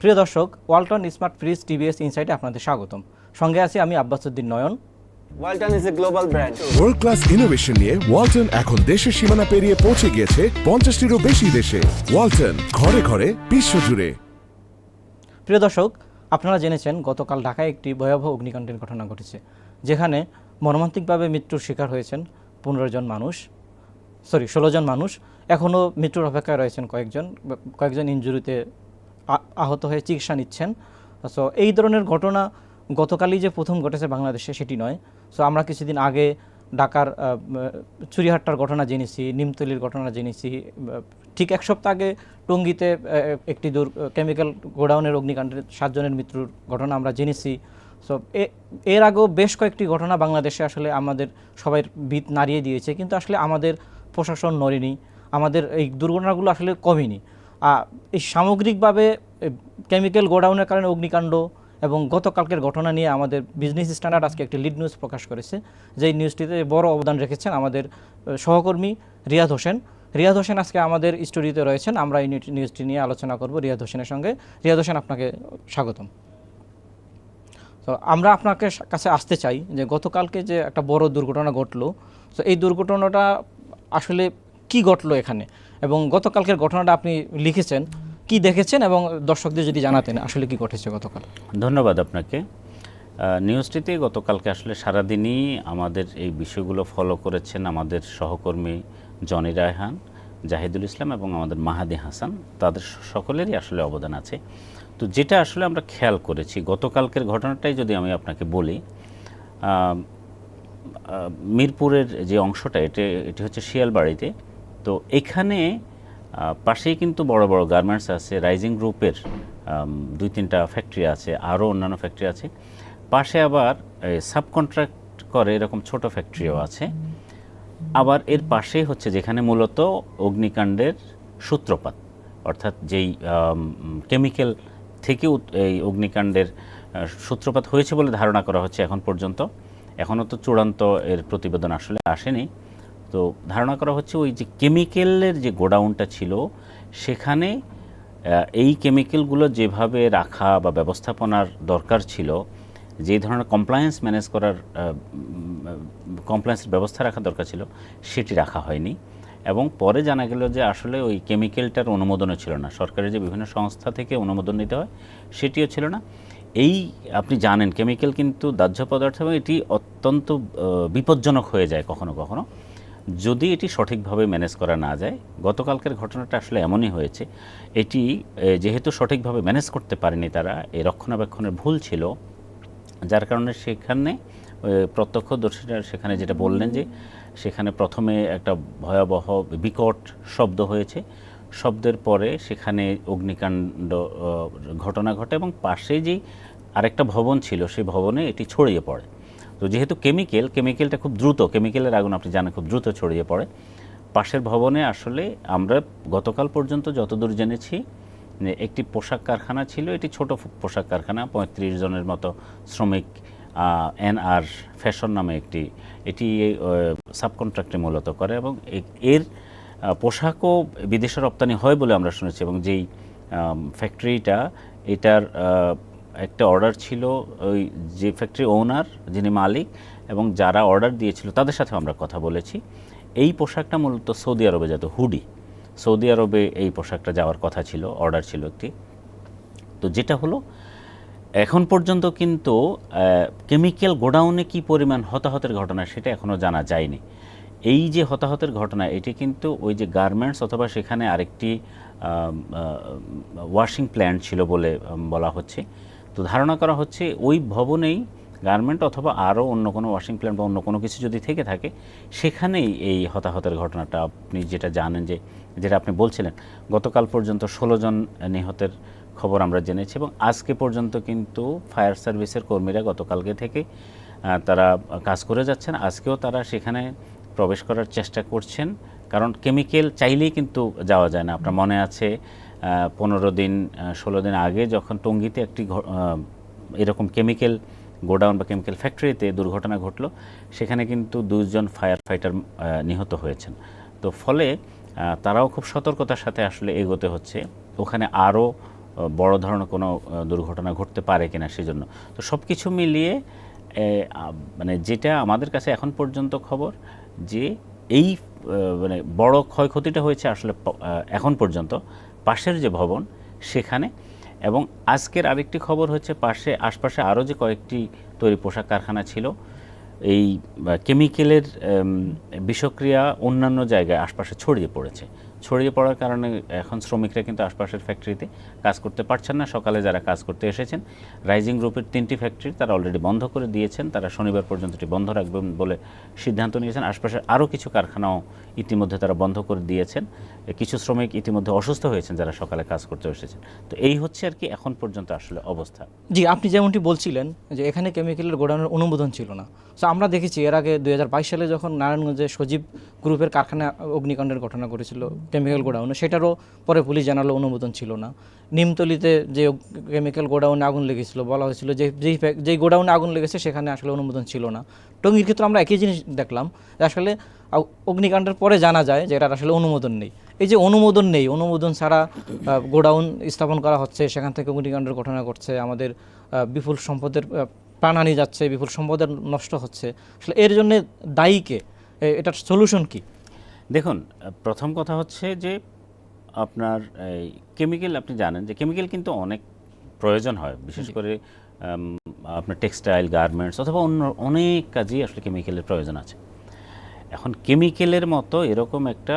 প্রিয় দর্শক Walton smart fridge TVS ইনসাইটে আপনাদের স্বাগতম। সঙ্গে আছি আমি Abbasuddin Nayan. Walton is a global brand. World class innovation নিয়ে ওয়ালটন এখন দেশের সীমানা পেরিয়ে পৌঁছে গিয়েছে পঞ্চাশটিরও বেশি দেশে। ওয়ালটন ঘরে ঘরে বিশ্বজুড়ে। প্রিয় দর্শক আপনারা জেনেছেন গতকাল ঢাকায় একটি ভয়াবহ অগ্নিকাণ্ডের ঘটনা ঘটেছে যেখানে মর্মান্তিকভাবে মৃত্যুর শিকার হয়েছেন পনেরো জন মানুষ সরি ষোলো জন মানুষ। এখনও মৃত্যুর অপেক্ষায় রয়েছেন কয়েকজন কয়েকজন ইঞ্জুরিতে আহত হয়ে চিকিৎসা নিচ্ছেন। সো এই ধরনের ঘটনা গতকালই যে প্রথম ঘটেছে বাংলাদেশে সেটি নয়। সো আমরা কিছুদিন আগে ঢাকার চুরিহাট্টার ঘটনা জেনেছি, নিমতলির ঘটনা জেনেছি। ঠিক এক সপ্তাহ আগে টঙ্গিতে একটি দূর কেমিক্যাল গোডাউনের অগ্নিকাণ্ডের সাতজনের মৃত্যুর ঘটনা আমরা জেনেছি। সো এর আগেও বেশ কয়েকটি ঘটনা বাংলাদেশে আসলে আমাদের সবাই ভিত নাড়িয়ে দিয়েছে। কিন্তু আসলে আমাদের প্রশাসন নড়েনি। আমাদের এই দুর্ঘটনাগুলো আসলে কমেনি। এই সামগ্রিকভাবে কেমিক্যাল গোডাউনের কারণে অগ্নিকাণ্ড এবং গতকালকের ঘটনা নিয়ে আমাদের বিজনেস স্ট্যান্ডার্ড আজকে একটি লিড নিউজ প্রকাশ করেছে। যেই নিউজটিতে বড় অবদান রেখেছেন আমাদের সহকর্মী রিয়াদ হোসেন। রিয়াদ হোসেন আজকে আমাদের স্টুডিওতে রয়েছেন। আমরা এই নিউজটি নিয়ে আলোচনা করব রিয়াদ হোসেনের সঙ্গে। রিয়াদ হোসেন, আপনাকে স্বাগতম। তো আমরা আপনাকে কাছে আসতে চাই যে গতকালকে যে একটা বড় দুর্ঘটনা ঘটলো, তো এই দুর্ঘটনাটা আসলে কি ঘটলো এখানে? এবং গতকালকের ঘটনাটা আপনি লিখেছেন, কি দেখেছেন এবং দর্শকদের যদি জানাতেন আসলে কি ঘটেছে গতকাল? ধন্যবাদ আপনাকে। নিউজটিতে গতকালকে আসলে সারাদিনই আমাদের এই বিষয়গুলো ফলো করেছেন আমাদের সহকর্মী জনি রায়হান, জাহিদুল ইসলাম এবং আমাদের মাহাদি হাসান। তাদের সকলেরই আসলে অবদান আছে। তো যেটা আসলে আমরা খেয়াল করেছি, গতকালকের ঘটনাটাই যদি আমি আপনাকে বলি মিরপুরের যে অংশটা, এটি এটি হচ্ছে শিয়ালবাড়িতে তো এখানে পাশেই কিন্তু বড় বড় গার্মেন্টস আছে, রাইজিং গ্রুপের দুই তিনটা ফ্যাক্টরি আছে, আরও অন্যান্য ফ্যাক্টরি আছে। পাশে আবার সাবকন্ট্রাক্ট করে এরকম ছোট ফ্যাক্টরিও আছে। আবার এর পাশেই হচ্ছে যেখানে মূলত অগ্নিকাণ্ডের সূত্রপাত, অর্থাৎ যেই কেমিক্যাল থেকে এই অগ্নিকাণ্ডের সূত্রপাত হয়েছে বলে ধারণা করা হচ্ছে এখন পর্যন্ত। এখনও তো চূড়ান্ত এর প্রতিবেদন আসলে আসেনি। তো ধারণা করা হচ্ছে ওই যে কেমিক্যালের যে গোডাউনটা ছিল, সেখানে এই কেমিক্যালগুলো যেভাবে রাখা বা ব্যবস্থাপনার দরকার ছিল, যে ধরনের কমপ্লায়েন্স ম্যানেজ করার কমপ্লায়েন্সের ব্যবস্থা রাখা দরকার ছিল, সেটি রাখা হয়নি। এবং পরে জানা গেল যে আসলে ওই কেমিক্যালটার অনুমোদনও ছিল না। সরকারের যে বিভিন্ন সংস্থা থেকে অনুমোদন নিতে হয়, সেটিও ছিল না। এই আপনি জানেন, কেমিক্যাল কিন্তু দাহ্য পদার্থ এবং এটি অত্যন্ত বিপজ্জনক হয়ে যায় কখনো কখনো। যদি এটি সঠিকভাবে ম্যানেজ করা না যায়, গতকালকের ঘটনাটা আসলে এমনই হয়েছে। এটি যেহেতু সঠিকভাবে ম্যানেজ করতে পারেনি তারা এই রক্ষণাবেক্ষণের ভুল ছিল, যার কারণে সেখানে প্রত্যক্ষদর্শীরা সেখানে যেটা বললেন যে, সেখানে প্রথমে একটা ভয়াবহ বিকট শব্দ হয়েছে। শব্দের পরে সেখানে অগ্নিকাণ্ড ঘটনা ঘটে এবং পাশে যেই আরেকটা ভবন ছিল সেই ভবনে এটি ছড়িয়ে পড়ে। তো যেহেতু কেমিক্যাল কেমিক্যালটা খুব দ্রুত কেমিক্যালের আগুন আপনি জানেন খুব দ্রুত ছড়িয়ে পড়ে। পাশের ভবনে আসলে আমরা গতকাল পর্যন্ত যতদূর জেনেছি একটি পোশাক কারখানা ছিল, এটি ছোট পোশাক কারখানা, পঁয়ত্রিশ জনের মতো শ্রমিক এন আর ফ্যাশন নামে একটি, এটি সাবকন্ট্রাক্টে মূলত করে এবং এর পোশাকও বিদেশে রপ্তানি হয় বলে আমরা শুনেছি এবং যেই ফ্যাক্টরিটা এটার একটা অর্ডার ছিল ওই যে ফ্যাক্টরি ওনার যিনি মালিক, এবং যারা অর্ডার দিয়েছিল তাদের সাথে আমরা কথা বলেছি। এই পোশাকটা মূলত সৌদি আরবে যেত হুডি। সৌদি আরবে এই পোশাকটা যাওয়ার কথা ছিল, অর্ডার ছিল একটি। তো যেটা হলো, এখন পর্যন্ত কিন্তু কেমিক্যাল গোডাউনে কি পরিমাণ হতাহতের ঘটনা সেটা এখনও জানা যায়নি। এই যে হতাহতের ঘটনা, এটি কিন্তু ওই যে গার্মেন্টস অথবা সেখানে আরেকটি ওয়াশিং প্ল্যান্ট ছিল বলে বলা হচ্ছে। তো ধারণা করা হচ্ছে ওই ভবনেই গার্মেন্ট অথবা আরও অন্য কোনো ওয়াশিং প্ল্যান্ট বা অন্য কোনো কিছু যদি থেকে থাকে, সেখানেই এই হতাহতের ঘটনাটা আপনি যেটা জানেন যে, যেটা আপনি বলছিলেন, গতকাল পর্যন্ত ষোলো জন নিহতের খবর আমরা জেনেছি এবং আজকে পর্যন্ত কিন্তু ফায়ার সার্ভিসের কর্মীরা গতকালকে থেকে তারা কাজ করে যাচ্ছেন। আজকেও তারা সেখানে প্রবেশ করার চেষ্টা করছেন। কারণ কেমিক্যাল চাইলেই কিন্তু যাওয়া যায় না। আপনার মনে আছে পনেরো দিন ষোলো দিন আগে যখন টঙ্গীতে একটি এরকম কেমিক্যাল গোডাউন বা কেমিক্যাল ফ্যাক্টরিতে দুর্ঘটনা ঘটলো, সেখানে কিন্তু দুজন ফায়ার ফাইটার নিহত হয়েছেন। তো ফলে তারাও খুব সতর্কতার সাথে আসলে এগোতে হচ্ছে। ওখানে আরও বড় ধরনের কোনো দুর্ঘটনা ঘটতে পারে কিনা সেজন্য। তো সব কিছু মিলিয়ে মানে যেটা আমাদের কাছে এখন পর্যন্ত খবর, যে এই মানে বড় ক্ষয়ক্ষতিটা হয়েছে আসলে এখন পর্যন্ত। পাশের যে ভবন সেখানে। এবং আজকের আরেকটি খবর হচ্ছে পাশে, আশপাশে আরও যে কয়েকটি তৈরি পোশাক কারখানা ছিল, এই কেমিক্যালের বিষক্রিয়া অন্যান্য জায়গায় আশপাশে ছড়িয়ে পড়েছে। ছড়িয়ে পড়ার কারণে এখন শ্রমিকরা কিন্তু আশপাশের ফ্যাক্টরিতে কাজ করতে পারছেন না। সকালে যারা কাজ করতে এসেছেন রাইজিং গ্রুপের তিনটি ফ্যাক্টরি তারা অলরেডি বন্ধ করে দিয়েছেন। তারা শনিবার পর্যন্ত এটি বন্ধ রাখবেন বলে সিদ্ধান্ত নিয়েছেন। আশপাশের আরও কিছু কারখানাও ইতিমধ্যে তারা বন্ধ করে দিয়েছেন। কিছু শ্রমিক ইতিমধ্যে অসুস্থ হয়েছেন যারা সকালে কাজ করতে এসেছেন। তো এই হচ্ছে আর কি এখন পর্যন্ত আসলে অবস্থা। জি, আপনি যেমনটি বলছিলেন যে এখানে কেমিক্যালের গোডাউনের অনুমোদন ছিল না। তো আমরা দেখেছি এর আগে দু হাজার বাইশ সালে যখন নারায়ণগঞ্জে সজীব গ্রুপের কারখানা অগ্নিকাণ্ডের ঘটনা ঘটেছিল কেমিক্যাল গোডাউনে সেটারও পরে পুলিশ জানালো, অনুমোদন ছিল না। নিমতলিতে যে কেমিক্যাল গোডাউনে আগুন লেগেছিল, বলা হয়েছিল যে, যেই যেই গোডাউনে আগুন লেগেছে, সেখানে আসলে অনুমোদন ছিল না। টঙ্গির ক্ষেত্রে আমরা একই জিনিস দেখলাম, যে আসলে অগ্নিকাণ্ডের পরে জানা যায় যে এটার আসলে অনুমোদন নেই। এই যে অনুমোদন নেই, অনুমোদন ছাড়া গোডাউন স্থাপন করা হচ্ছে, সেখান থেকে অগ্নিকাণ্ডের ঘটনা ঘটছে, আমাদের বিপুল সম্পদের প্রাণহানি যাচ্ছে, বিপুল সম্পদের নষ্ট হচ্ছে। আসলে এর জন্য দায়ীকে এটার সলিউশন কি? দেখুন প্রথম কথা হচ্ছে যে আপনার এই কেমিক্যাল আপনি জানেন যে কেমিক্যাল কিন্তু অনেক প্রয়োজন হয় বিশেষ করে আপনার টেক্সটাইল গার্মেন্টস অথবা অন্য অনেক কাজেই আসলে কেমিক্যালের প্রয়োজন আছে। এখন কেমিক্যালের মতো এরকম একটা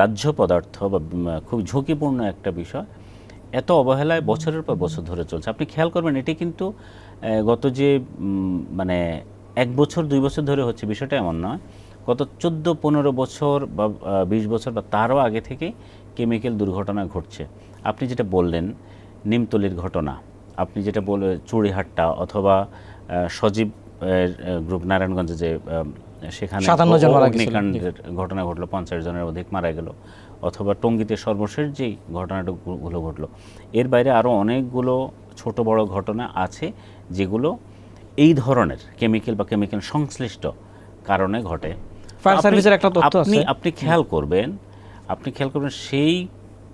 দাহ্য পদার্থ বা খুব ঝুঁকিপূর্ণ একটা বিষয় এত অবহেলায় বছরের পর বছর ধরে চলছে। আপনি খেয়াল করবেন এটি কিন্তু গত যে মানে এক বছর দুই বছর ধরে হচ্ছে বিষয়টা এমন নয়। গত চোদ্দ পনেরো বছর বা বিশ বছর বা তারও আগে থেকে কেমিক্যাল দুর্ঘটনা ঘটছে আপনি যেটা বললেন নিমতলির ঘটনা আপনি যেটা বলে চুড়িহাট্টা অথবা সজীব গ্রুপ নারায়ণগঞ্জে যে সেখানে 57 জন মারা গেছিল। অগ্নিকাণ্ডের ঘটনা ঘটলো পঞ্চাশ জনের অধিক মারা গেল অথবা টঙ্গীতে সর্বশেষ যেই ঘটনাগুলো ঘটলো এর বাইরে আরও অনেকগুলো ছোট বড় ঘটনা আছে যেগুলো এই ধরনের কেমিক্যাল বা কেমিক্যাল সংশ্লিষ্ট কারণে ঘটে Fire আপনি- একটা তথ্য আপনি আছে। আপনি খেয়াল করবেন আপনি খেয়াল করবেন সেই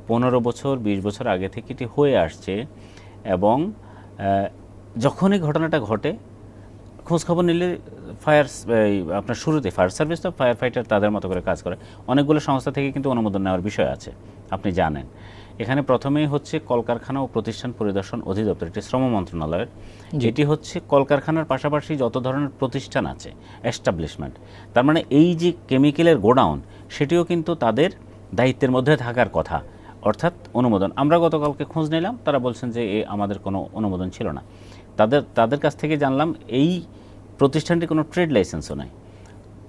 পনেরো বছর বিশ বছর আগে থেকে এটি হয়ে আসছে এবং যখনই ঘটনাটা ঘটে খোঁজখবর নিলে ফায়ার আপনার শুরুতে ফায়ার সার্ভিস তো ফায়ার ফাইটার তাদের মতো করে কাজ করে। অনেকগুলো সংস্থা থেকে কিন্তু অনুমোদন নেওয়ার বিষয় আছে আপনি জানেন। এখানে প্রথমেই হচ্ছে কলকারখানা ও প্রতিষ্ঠান পরিদর্শন অধিদপ্তর এটি শ্রম মন্ত্রণালয়ের। যেটি হচ্ছে কলকারখানার পাশাপাশি যত ধরনের প্রতিষ্ঠান আছে এস্টাবলিশমেন্ট তার মানে এই যে কেমিক্যালের গোডাউন সেটিও কিন্তু তাদের দায়িত্বের মধ্যে থাকার কথা অর্থাৎ অনুমোদন। আমরা গতকালকে খোঁজ নিলাম তারা বলছেন যে এ আমাদের কোনো অনুমোদন ছিল না। তাদের তাদের কাছ থেকে জানলাম এই প্রতিষ্ঠানটি কোনো ট্রেড লাইসেন্সও নাই।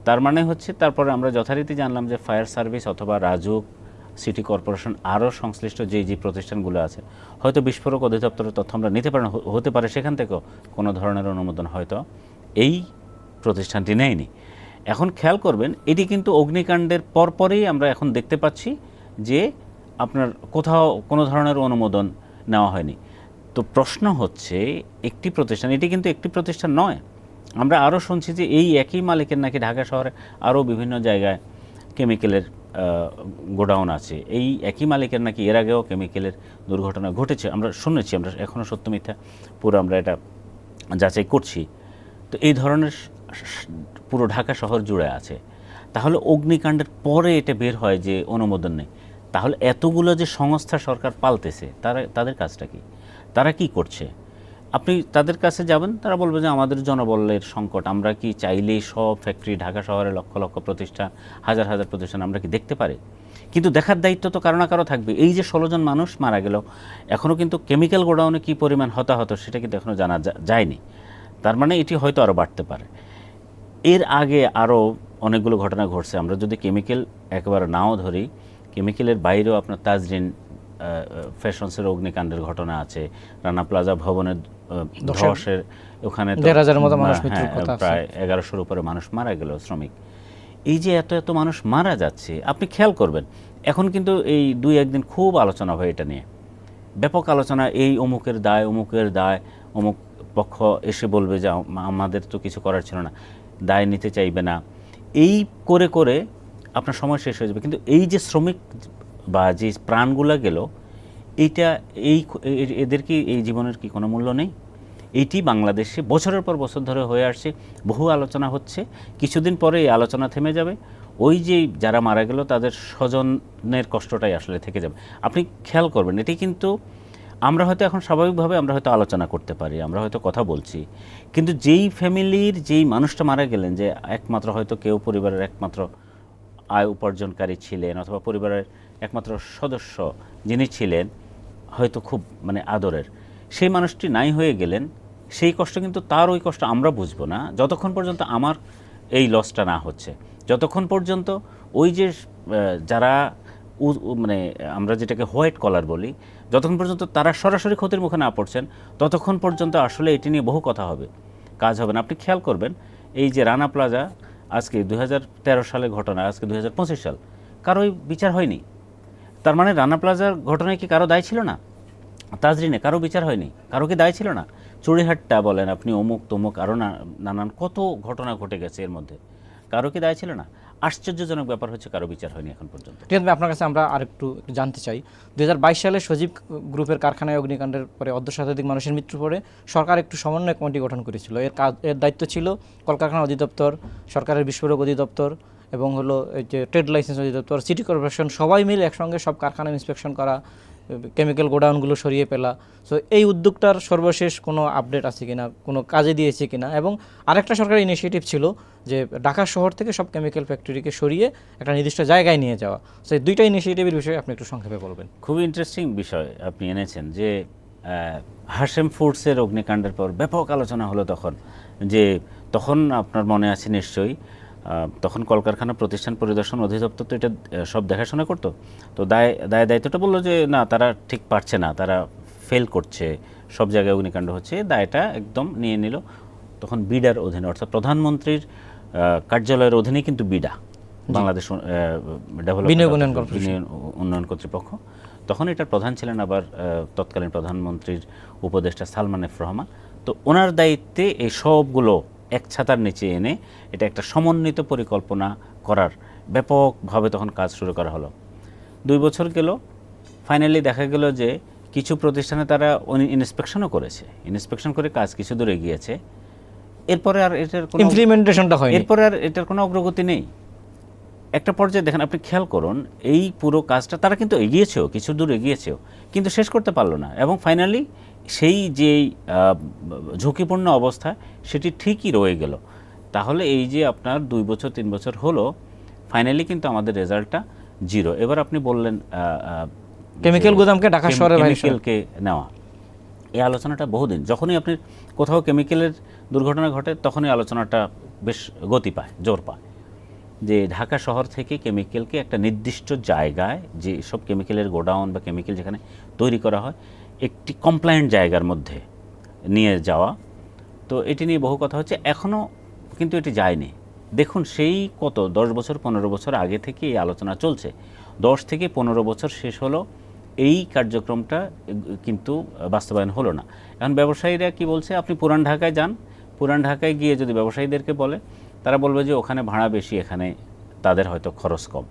তার মানে হচ্ছে তারপরে আমরা যথারীতি জানলাম যে ফায়ার সার্ভিস অথবা রাজুক সিটি কর্পোরেশন আরও সংশ্লিষ্ট যে যে প্রতিষ্ঠানগুলো আছে হয়তো বিস্ফোরক অধিদপ্তরের তথ্য আমরা নিতে পারি না, হতে পারে সেখান থেকেও কোনো ধরনের অনুমোদন হয়তো এই প্রতিষ্ঠানটি নেয়নি। এখন খেয়াল করবেন এটি কিন্তু অগ্নিকাণ্ডের পরপরেই আমরা এখন দেখতে পাচ্ছি যে আপনার কোথাও কোনো ধরনের অনুমোদন নেওয়া হয়নি। তো প্রশ্ন হচ্ছে একটি প্রতিষ্ঠান এটি কিন্তু একটি প্রতিষ্ঠান নয় আমরা আরও শুনছি যে এই একই মালিকের নাকি ঢাকা শহরে আরও বিভিন্ন জায়গায় কেমিক্যালের গোডাউন আছে। এই একই মালিকের নাকি এর আগেও কেমিক্যালের দুর্ঘটনা ঘটেছে। আমরা শুনেছি, আমরা এখনও সত্য মিথ্যা পুরো আমরা এটা যাচাই করছি। তো এই ধরনের পুরো ঢাকা শহর জুড়ে আছে। তাহলে অগ্নিকাণ্ডের পরে এটা বের হয় যে অনুমোদন নেই। তাহলে এতগুলো যে সংস্থা সরকার পালতেছে, তারা, তাদের কাজটা কি? তারা কি করছে? আপনি তাদের কাছে যাবেন, তারা বলবে যে আমাদের জনবলের সংকট, আমরা কি চাইলেই সব ফ্যাক্টরি ঢাকা শহরে লক্ষ লক্ষ প্রতিষ্ঠান, হাজার হাজার প্রতিষ্ঠান আমরা কি দেখতে পারি? কিন্তু দেখার দায়িত্ব তো কারও না কারও থাকবে এই যে ষোলো জন মানুষ মারা গেল এখনও কিন্তু কেমিক্যাল গোডাউনে কী পরিমাণ হতাহত সেটা কিন্তু এখনও জানা যায়নি। তার মানে এটি হয়তো আরও বাড়তে পারে। এর আগে আরও অনেকগুলো ঘটনা ঘটছে। আমরা যদি কেমিক্যাল একেবারে নাও ধরি কেমিক্যালের বাইরেও আপনার তাজরিন ফ্যাশনসের অগ্নিকাণ্ডের ঘটনা আছে, রানা প্লাজা ভবনের ধসের- ওখানে দেড় হাজারের মতো মানুষ হ্যাঁ। প্রায় এগারোশোর উপরে মানুষ মারা গেল শ্রমিক। এই যে এত এত মানুষ মারা যাচ্ছে আপনি খেয়াল করবেন এখন কিন্তু এই দুই একদিন খুব আলোচনা হয় এটা নিয়ে। ব্যাপক আলোচনা এই অমুকের দায় অমুকের দায় অমুক পক্ষ এসে বলবে যে আমাদের তো কিছু করার ছিল না দায় নিতে চাইবে না। এই করে করে আপনার সময় শেষ হয়ে যাবে। কিন্তু এই যে শ্রমিক বা যে প্রাণগুলো গেল এইটা, এই এদের কি, এই জীবনের কি কোনো মূল্য নেই? এইটি বাংলাদেশে বছরের পর বছর ধরে হয়ে আসছে, বহু আলোচনা হচ্ছে, কিছুদিন পরে এই আলোচনা থেমে যাবে, ওই যে যারা মারা গেল তাদের স্বজনের কষ্টটাই আসলে থেকে যাবে। আপনি খেয়াল করবেন, এটি কিন্তু আমরা হয়তো এখন স্বাভাবিকভাবে আমরা হয়তো আলোচনা করতে পারি, আমরা হয়তো কথা বলছি, কিন্তু যেই ফ্যামিলির যেই মানুষটা মারা গেলেন, যে একমাত্র হয়তো কেউ পরিবারের একমাত্র আয় উপার্জনকারী ছিলেন, অথবা পরিবারের একমাত্র সদস্য যিনি ছিলেন হয়তো খুব মানে আদরের। সেই মানুষটি নাই হয়ে গেলেন, সেই কষ্ট কিন্তু তার ওই কষ্ট আমরা বুঝব না। যতক্ষণ পর্যন্ত আমার এই লসটা না হচ্ছে, যতক্ষণ পর্যন্ত ওই যে যারা মানে আমরা যেটাকে হোয়াইট কলার বলি, যতক্ষণ পর্যন্ত তারা সরাসরি ক্ষতির মুখে না পড়ছেন, ততক্ষণ পর্যন্ত আসলে এটি নিয়ে বহু কথা হবে, কাজ হবে না। আপনি খেয়াল করবেন, এই যে রানা প্লাজা, আজকে দুই সালের ঘটনা, আজকে দু হাজার পঁচিশ সাল কারোই বিচার হয়নি। তার মানে রানা প্লাজার ঘটনায় কি কারও দায় ছিল না? তাজরিনে কারও বিচার হয়নি? কারও কি দায় ছিল না? চুড়িহাটটা বলেন আপনি, অমুক তমুক আরও নানান কত ঘটনা ঘটে গেছে এর মধ্যে। কারও কি দায় ছিল না? আশ্চর্যজনক ব্যাপার হচ্ছে কারও বিচার হয়নি এখন পর্যন্ত। ঠিক ভাই আপনার কাছে আমরা আরেকটু জানতে চাই। দু হাজার বাইশ সালে সজীব গ্রুপের কারখানায় অগ্নিকাণ্ডের পরে অর্ধ শতাধিক মানুষের মৃত্যু পরে সরকার একটু সমন্বয় কমিটি গঠন করেছিল। এর কাজ, এর দায়িত্ব ছিল কলকারখানা অধিদপ্তর, সরকারের বিস্ফোরক অধিদপ্তর এবং হলো এই যে ট্রেড লাইসেন্স অধিদপ্তর সিটি কর্পোরেশন সবাই মিলে একসঙ্গে সব কারখানা ইন্সপেকশন করা কেমিক্যাল গোডাউনগুলো সরিয়ে ফেলা। সো এই উদ্যোগটার সর্বশেষ কোনো আপডেট আছে কিনা, কোনো কাজে দিয়েছে কিনা? এবং আরেকটা সরকারি ইনিশিয়েটিভ ছিল যে ঢাকা শহর থেকে সব কেমিক্যাল ফ্যাক্টরিকে সরিয়ে একটা নির্দিষ্ট জায়গায় নিয়ে যাওয়া। সো এই দুইটা ইনিশিয়েটিভের বিষয়ে আপনি একটু সংক্ষেপে বলবেন। খুবই ইন্টারেস্টিং বিষয় আপনি এনেছেন যে হাশেম ফুডসের অগ্নিকাণ্ডের পর ব্যাপক আলোচনা হলো তখন, যে তখন আপনার মনে আছে নিশ্চয়ই তখন কলকারখানা প্রতিষ্ঠান পরিদর্শন অধিদপ্তর তো এটা সব দেখাশোনা করতো। তো দায় দায় দায়িত্বটা বলল যে না তারা ঠিক পারছে না তারা ফেল করছে সব জায়গায় অগ্নিকাণ্ড হচ্ছে। দায়টা একদম নিয়ে নিল। তখন বিডার অধীনে অর্থাৎ প্রধানমন্ত্রীর কার্যালয়ের অধীনে কিন্তু বিডা বাংলাদেশ ডেভেলপমেন্ট উন্নয়ন কর্তৃপক্ষ। তখন এটার প্রধান ছিলেন আবার তৎকালীন প্রধানমন্ত্রীর উপদেষ্টা সালমান এফ রহমান। তো ওনার দায়িত্বে এই সবগুলো এক ছাতার নিচে এনে এটা একটা সমন্বিত পরিকল্পনা করার ব্যাপকভাবে তখন কাজ শুরু করা হলো। দুই বছর গেল ফাইনালি দেখা গেল যে কিছু প্রতিষ্ঠানে তারা ইন্সপেকশনও করেছে। ইন্সপেকশন করে কাজ কিছু দূর এগিয়েছে। এরপরে আর এটার কোনো ইমপ্লিমেন্টেশনটা হয় এরপরে আর এটার কোনো অগ্রগতি নেই। একটা পর্যায়ে দেখেন আপনি খেয়াল করুন এই পুরো কাজটা তারা কিন্তু এগিয়েছেও কিছু দূর এগিয়েছেও কিন্তু শেষ করতে পারল না। এবং ফাইনালি সেই যেই আহ, ঝুঁকিপূর্ণ অবস্থা সেটি ঠিকই রয়ে গেল। তাহলে এই যে আপনার দুই বছর তিন বছর হলো ফাইনালি কিন্তু আমাদের রেজাল্টটা জিরো। এবার আপনি বললেন আহ, গুদামকে ঢাকা কেম- শহরের বাইরে chemicalকে নেওয়া। এই আলোচনাটা বহুদিন যখনই আপনি কোথাও কেমিক্যালের দুর্ঘটনা ঘটে তখনই আলোচনাটা বেশ গতি পায় জোর পায়। যে ঢাকা শহর থেকে কেমিক্যালকে একটা নির্দিষ্ট জায়গায় যে সব কেমিক্যালের গোডাউন বা কেমিক্যাল যেখানে তৈরি করা হয় একটি কমপ্লায়েন্ট জায়গার মধ্যে নিয়ে যাওয়া। তো এটি নিয়ে বহু কথা হচ্ছে। এখনও কিন্তু এটি যায়নি। দেখুন, সেই কত? দশ বছর, পনেরো বছর আগে থেকে এই আলোচনা চলছে। দশ থেকে পনেরো বছর শেষ হলো। এই কার্যক্রমটা কিন্তু বাস্তবায়ন হলো না। এখন ব্যবসায়ীরা কি বলছে? আপনি পুরান ঢাকায় যান। পুরান ঢাকায় গিয়ে যদি ব্যবসায়ীদেরকে বলে, তারা বলবে যে ওখানে ভাড়া বেশি, এখানে তাদের হয়তো খরচ কম।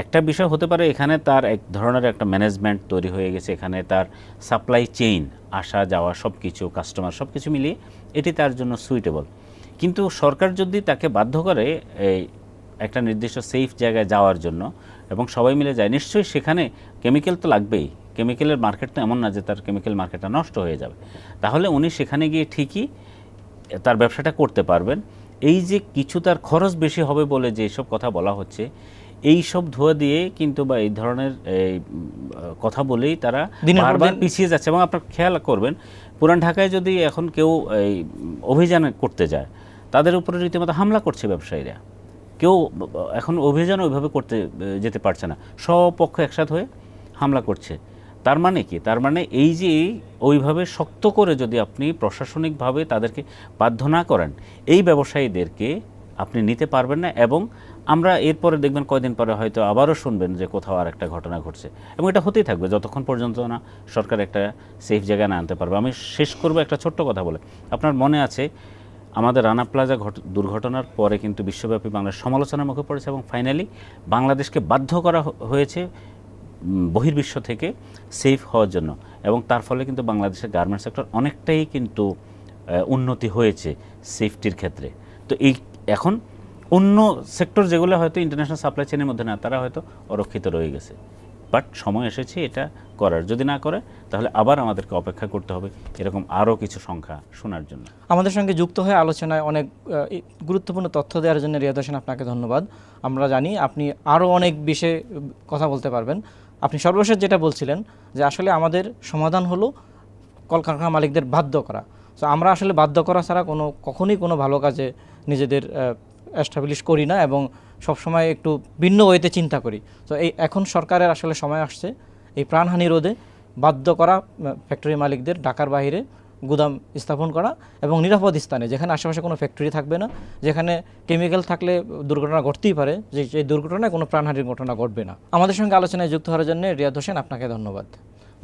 একটা বিষয় হতে পারে এখানে তার এক ধরনের একটা ম্যানেজমেন্ট তৈরি হয়ে গেছে, এখানে তার সাপ্লাই চেইন আসা, যাওয়া সব কিছু কাস্টমার সব কিছু মিলিয়ে এটি তার জন্য সুইটেবল কিন্তু সরকার যদি তাকে বাধ্য করে এই একটা নির্দিষ্ট সেফ জায়গায় যাওয়ার জন্য এবং সবাই মিলে যায়, নিশ্চয়ই সেখানে কেমিক্যাল তো লাগবেই। কেমিক্যালের মার্কেট তো এমন না যে তার কেমিক্যাল মার্কেটটা নষ্ট হয়ে যাবে। তাহলে উনি সেখানে গিয়ে ঠিকই তার ব্যবসাটা করতে পারবেন। এই যে কিছু তার খরচ বেশি হবে বলে যে সব কথা বলা হচ্ছে এই সব ধোয়া দিয়ে কিন্তু বা এই ধরনের এই, কথা বলেই তারা বারবার পিছিয়ে যাচ্ছে। এবং আপনার খেয়াল করবেন পুরান ঢাকায় যদি এখন কেউ এই অভিযান করতে যায় তাদের উপরে রীতিমতো হামলা করছে ব্যবসায়ীরা। কেউ এখন অভিযান ওইভাবে করতে যেতে পারছে না। সব পক্ষ একসাথে হয়ে হামলা করছে। তার মানে কি? তার মানে এই যে ওইভাবে শক্ত করে যদি আপনি প্রশাসনিকভাবে তাদেরকে বাধ্য না করেন এই ব্যবসায়ীদেরকে আপনি নিতে পারবেন না এবং আমরা এরপরে দেখবেন কয়দিন পরে হয়তো আবারও শুনবেন যে কোথাও আর একটা ঘটনা ঘটছে। এবং এটা হতেই থাকবে, যতক্ষণ পর্যন্ত না সরকার একটা সেফ জায়গায় না আনতে পারবে। আমি শেষ করব একটা ছোট্ট কথা বলে। আপনার মনে আছে আমাদের রানা প্লাজা ঘট- দুর্ঘটনার পরে কিন্তু বিশ্বব্যাপী বাংলার সমালোচনার মুখে পড়েছে এবং ফাইনালি বাংলাদেশকে বাধ্য করা হয়েছে বহির্বিশ্ব থেকে সেফ হওয়ার জন্য। এবং তার ফলে কিন্তু বাংলাদেশের গার্মেন্টস সেক্টর অনেকটাই কিন্তু উন্নতি হয়েছে সেফটির ক্ষেত্রে। তো এই এখন অন্য সেক্টর যেগুলো হয়তো ইন্টারন্যাশনাল সাপ্লাই চেনের মধ্যে না, তারা হয়তো অরক্ষিত রয়ে গেছে। বাট সময় এসেছে এটা করার। যদি না করে, তাহলে আবার আমাদেরকে অপেক্ষা করতে হবে এরকম আরও কিছু সংখ্যা শোনার জন্য। আমাদের সঙ্গে যুক্ত হয়ে আলোচনায় অনেক গুরুত্বপূর্ণ তথ্য দেওয়ার জন্য রিয়াদ হোসেন আপনাকে ধন্যবাদ। আমরা জানি আপনি আরও অনেক বিষয়ে কথা বলতে পারবেন। আপনি সর্বশেষ যেটা বলছিলেন যে আসলে আমাদের সমাধান হলো কলকারখানা মালিকদের বাধ্য করা। তো আমরা আসলে বাধ্য করা ছাড়া কোনো, কখনোই কোনো ভালো কাজে নিজেদের এস্টাবলিশ করি না এবং সবসময় একটু ভিন্ন ওয়েতে চিন্তা করি। তো এই এখন সরকারের আসলে সময় আসছে এই প্রাণহানি রোধে বাধ্য করা ফ্যাক্টরি মালিকদের ঢাকার বাইরে গুদাম স্থাপন করা এবং নিরাপদ স্থানে, যেখানে আশেপাশে কোনো ফ্যাক্টরি থাকবে না, যেখানে কেমিক্যাল থাকলে দুর্ঘটনা ঘটতেই পারে, যে, সেই দুর্ঘটনায় কোনো প্রাণহানির ঘটনা ঘটবে না। আমাদের সঙ্গে আলোচনায় যুক্ত হওয়ার জন্য রিয়াদ হোসেন, আপনাকে ধন্যবাদ।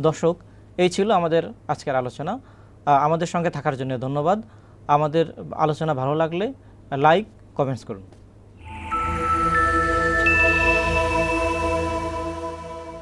দর্শক, এই ছিল আমাদের আজকের আলোচনা। আমাদের সঙ্গে থাকার জন্য ধন্যবাদ। আমাদের আলোচনা ভালো লাগলে লাইক কমেন্টস করুন।